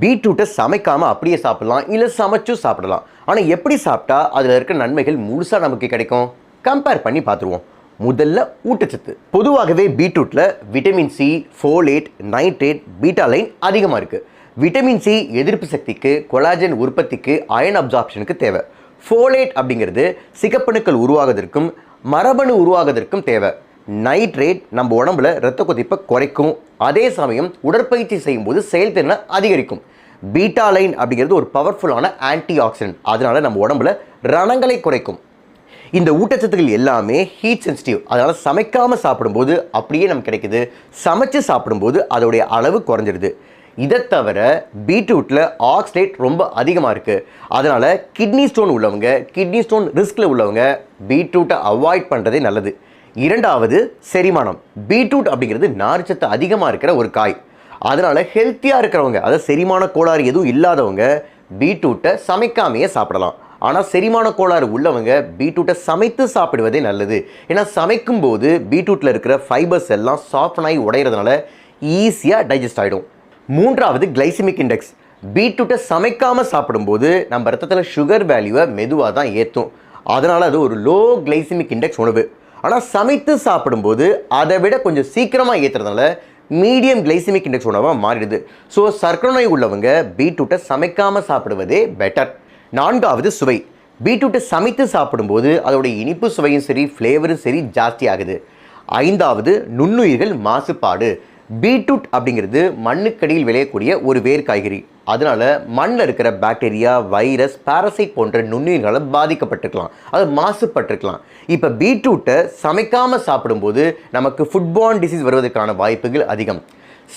பீட்ரூட்டை சமைக்காமல் அப்படியே சாப்பிடலாம் இல்லை சமைச்சும் சாப்பிடலாம். ஆனால் எப்படி சாப்பிட்டா அதில் இருக்க நன்மைகள் முழுசாக நமக்கு கிடைக்கும்? கம்பேர் பண்ணி பார்த்துருவோம். முதல்ல ஊட்டச்சத்து. பொதுவாகவே பீட்ரூட்டில் vitamin C folate nitrate betalain அதிகமாக இருக்குது விட்டமின் சி எதிர்ப்பு சக்திக்கு கொலாஜன் உற்பத்திக்கு அயன் அப்சார்ப்ஷனுக்கு தேவை. ஃபோலேட் அப்படிங்கிறது சிகப்பணுக்கள் உருவாகுவதற்கும் மரபணு உருவாகுவதற்கும் தேவை. நைட்ரேட் நம்ம உடம்புல இரத்த கொதிப்பை குறைக்கும். அதே சமயம் உடற்பயிற்சி செய்யும்போது செயல்திறனை அதிகரிக்கும். பீட்டா லைன் அப்படிங்கிறது ஒரு பவர்ஃபுல்லான ஆன்டி ஆக்சிடென்ட் அதனால் நம்ம உடம்புல ரணங்களை குறைக்கும். இந்த ஊட்டச்சத்துக்கள் எல்லாமே ஹீட் சென்சிட்டிவ் அதனால் சமைக்காமல் சாப்பிடும்போது அப்படியே நமக்கு கிடைக்குது. சமைச்சு சாப்பிடும்போது அதோடைய அளவு குறைஞ்சிருது. இதை தவிர பீட்ரூட்டில் ஆக்சிடேட் ரொம்ப அதிகமாக இருக்குது அதனால் கிட்னி ஸ்டோன் உள்ளவங்க கிட்னி ஸ்டோன் ரிஸ்கில் உள்ளவங்க பீட்ரூட்டை அவாய்ட் பண்ணுறதே நல்லது. இரண்டாவது செரிமானம். பீட்ரூட் அப்படிங்கிறது நார்ச்சத்து அதிகமாக இருக்கிற ஒரு காய். அதனால் ஹெல்த்தியாக இருக்கிறவங்க அதாவது செரிமான கோளாறு எதுவும் இல்லாதவங்க பீட்ரூட்டை சமைக்காமையே சாப்பிடலாம். ஆனால் செரிமான கோளாறு உள்ளவங்க பீட்ரூட்டை சமைத்து சாப்பிடுவதே நல்லது. ஏன்னா சமைக்கும் போது பீட்ரூட்டில் இருக்கிற ஃபைபர்ஸ் எல்லாம் சாஃப்டன் ஆகி உடையிறதுனால ஈஸியாக டைஜஸ்ட் ஆகிடும் மூன்றாவது கிளைசிமிக் இண்டெக்ஸ் பீட்ரூட்டை சமைக்காமல் சாப்பிடும்போது நம்ம ரத்தத்தில் சுகர் வேல்யூவை மெதுவாக தான் ஏற்றும் அதனால் அது ஒரு லோ கிளைசிமிக் இண்டெக்ஸ் உணவு. ஆனால் சமைத்து சாப்பிடும்போது அதை விட கொஞ்சம் சீக்கிரமாக ஏற்றுறதுனால மீடியம் கிளைசிமிக் இண்டெக்ஸ் உணவாக மாறிடுது. ஸோ சர்க்கரை நோய் உள்ளவங்க பீட்ரூட்டை சமைக்காமல் சாப்பிடுவதே பெட்டர் நான்காவது சுவை. பீட்ரூட்டை சமைத்து சாப்பிடும்போது அதோடைய இனிப்பு சுவையும் சரி ஃப்ளேவரும் சரி ஜாஸ்தி ஆகுது. ஐந்தாவது நுண்ணுயிர்கள் மாசுபாடு. பீட்ரூட் அப்படிங்கிறது மண்ணுக்கடியில் விளையக்கூடிய ஒரு வேர் காய்கறி அதனால் மண்ணில் இருக்கிற பாக்டீரியா வைரஸ் பாரசைட் போன்ற நுண்ணுயிர்களால் பாதிக்கப்பட்டிருக்கலாம். அது மாசுபட்டிருக்கலாம். இப்போ பீட்ரூட்டை சமைக்காமல் சாப்பிடும்போது நமக்கு ஃபுட்பான் டிசீஸ் வருவதற்கான வாய்ப்புகள் அதிகம்.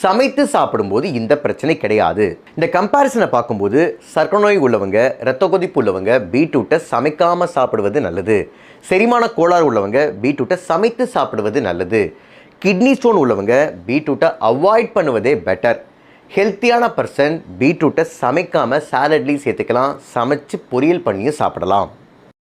சமைத்து சாப்பிடும்போது இந்த பிரச்சனை கிடையாது. இந்த கம்பேரிசனை பார்க்கும்போது சர்க்கரை நோய் உள்ளவங்க இரத்த கொதிப்பு உள்ளவங்க பீட்ரூட்டை சமைக்காமல் சாப்பிடுவது நல்லது. செரிமான கோளாறு உள்ளவங்க பீட்ரூட்டை சமைத்து சாப்பிடுவது நல்லது. கிட்னி ஸ்டோன் உள்ளவங்க பீட்ரூட்டை அவாய்ட் பண்ணுவதே பெட்டர் ஹெல்த்தியான பர்சன் பீட்ரூட்டை சமைக்காமல் சாலட்லேயும் சேர்த்துக்கலாம் சமைச்சு பொரியல் பண்ணியும் சாப்பிடலாம்.